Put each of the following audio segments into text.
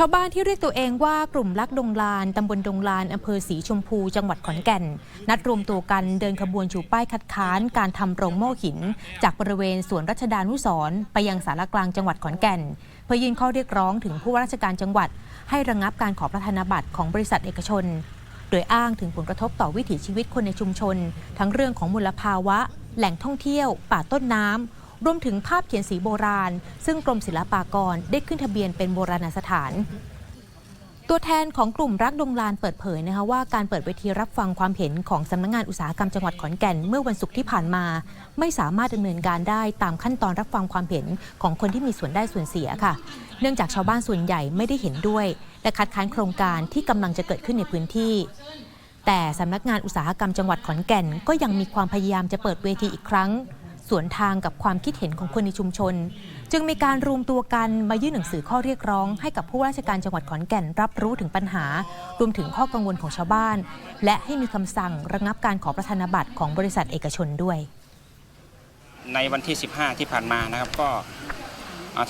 ชาวบ้านที่เรียกตัวเองว่ากลุ่มลักดงลาน ตำบลดงลาน อำเภอสีชมพู จังหวัดขอนแก่น นัดรวมตัวกันเดินขบวนชูป้ายคัดค้าน การทำโรงโม่หิน จากบริเวณสวนรัชดานุสร์ไปยังสารกลางจังหวัดขอนแก่น เพื่อยื่นข้อเรียกร้องถึงผู้ว่าราชการจังหวัด ให้ระงับการขอประธานบัตรของบริษัทเอกชน โดยอ้างถึงผลกระทบต่อวิถีชีวิตคนในชุมชน ทั้งเรื่องของมลภาวะ แหล่งท่องเที่ยว ป่าต้นน้ำ รวมถึงภาพเขียนสีโบราณ ซึ่งกรมศิลปากรได้ขึ้นทะเบียนเป็นโบราณสถาน ตัวแทนของกลุ่มรักดงลานเปิดเผยนะคะว่าการเปิดเวทีรับฟังความเห็นของสำนักงานอุตสาหกรรมจังหวัดขอนแก่นเมื่อวันศุกร์ที่ผ่านมา ไม่สามารถดำเนินการได้ตามขั้นตอนรับฟังความเห็นของคนที่มีส่วนได้ส่วนเสียค่ะ เนื่องจากชาวบ้านส่วนใหญ่ไม่ได้เห็นด้วย และคัดค้านโครงการที่กำลังจะเกิดขึ้นในพื้นที่แต่สำนักงานอุตสาหกรรมจังหวัดขอนแก่น ก็ยังมีความพยายามจะเปิดเวทีอีกครั้ง สวนทางกับความคิดเห็นของคนในชุมชน จึงมีการรวมตัวกันมายื่นหนังสือข้อเรียกร้อง ให้กับผู้ราชการจังหวัดขอนแก่นรับรู้ถึงปัญหา รวมถึงข้อกังวลของชาวบ้าน และให้มีคำสั่งระงับการขอประธานบัตรของบริษัทเอกชนด้วย ในวันที่ 15 ที่ผ่านมานะครับก็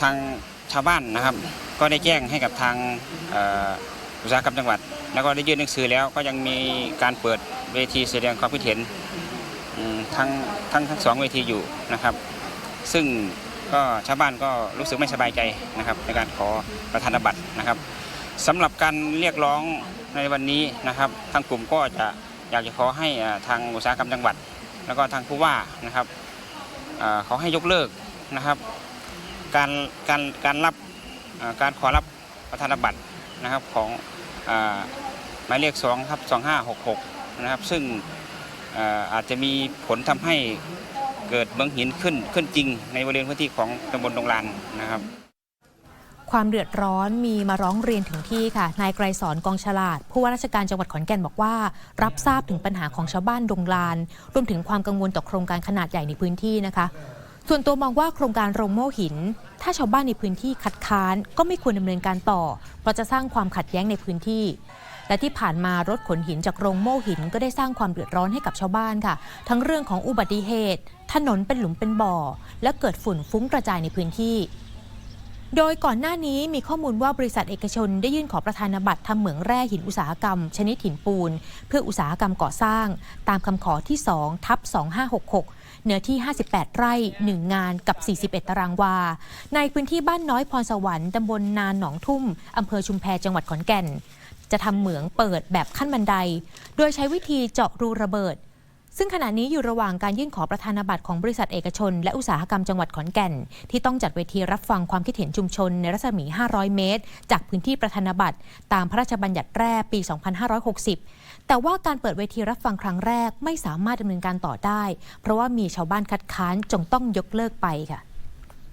ทางชาวบ้านนะครับ ก็ได้แจ้งให้กับทางอุตสาหกรรมจังหวัด แล้วก็ได้ยื่นหนังสือแล้วก็ยังมีการเปิดเวทีแสดงความคิดเห็น ทั้งทั้งทั้งสองเวทีอยู่นะครับ ซึ่งก็ชาวบ้านก็รู้สึกไม่สบายใจนะครับ ในการขอประธานบัตรนะครับสำหรับการเรียกร้องในวันนี้นะครับทางกลุ่มก็จะอยากจะขอให้ทางอุตสาหกรรมจังหวัด แล้วก็ทางผู้ว่านะครับอขอให้ยกเลิกนะครับ การการการรับการขอรับประธานบัตรนะครับของอหมายเลข2ครับ2566 นะครับ ซึ่ง อาจจะมีผลทำให้เกิดเมืองหินขึ้นขึ้นจริง ในบริเวณพื้นที่ของตำบลดงลานนะครับความเดือดร้อนมีมาร้องเรียนถึงที่ค่ะ นายไกรสอนกองฉลาด ผู้ว่าราชการจังหวัดขอนแก่นบอกว่า รับทราบถึงปัญหาของชาวบ้านดงลาน รวมถึงความกังวลต่อโครงการขนาดใหญ่ในพื้นที่นะคะ ส่วนตัวมองว่าโครงการโรงโม่หิน ถ้าชาวบ้านในพื้นที่คัดค้านก็ไม่ควรดำเนินการต่อ เพราะจะสร้างความขัดแย้งในพื้นที่ และที่ผ่านมารถขนหินจากโรงโม่หินก็ได้สร้างความเดือดร้อนให้กับชาวบ้านค่ะ ทั้งเรื่องของอุบัติเหตุ ถนนเป็นหลุมเป็นบ่อ และเกิดฝุ่นฟุ้งกระจายในพื้นที่ โดยก่อนหน้านี้มีข้อมูลว่าบริษัทเอกชนได้ยื่นขอประธานบัตรทำเหมืองแร่หินอุตสาหกรรม ชนิดหินปูน เพื่ออุตสาหกรรมก่อสร้าง ตามคำขอที่2ทับ2566เนื้อที่ 58 ไร่ 1 งานกับ 41 ตารางวา ในพื้นที่บ้านน้อยพรสวรรค์ ตำบลนานหนองทุ่ม อำเภอชุมแพจังหวัดขอนแก่น จะทำเหมืองเปิดแบบขั้นบันได โดยใช้วิธีเจาะรูระเบิด ซึ่งขณะนี้อยู่ระหว่างการยื่นขอประธานาบัตรของบริษัทเอกชน และอุตสาหกรรมจังหวัดขอนแก่น ที่ต้องจัดเวทีรับฟังความคิดเห็นชุมชนในรัศมี 500 เมตร จากพื้นที่ประธานาบัตรตามพระราชบัญญัติแร่ปี 2560 แต่ว่าการเปิดเวทีรับฟังครั้งแรกไม่สามารถดำเนินการต่อได้ เพราะว่ามีชาวบ้านคัดค้านจงต้องยกเลิกไปค่ะ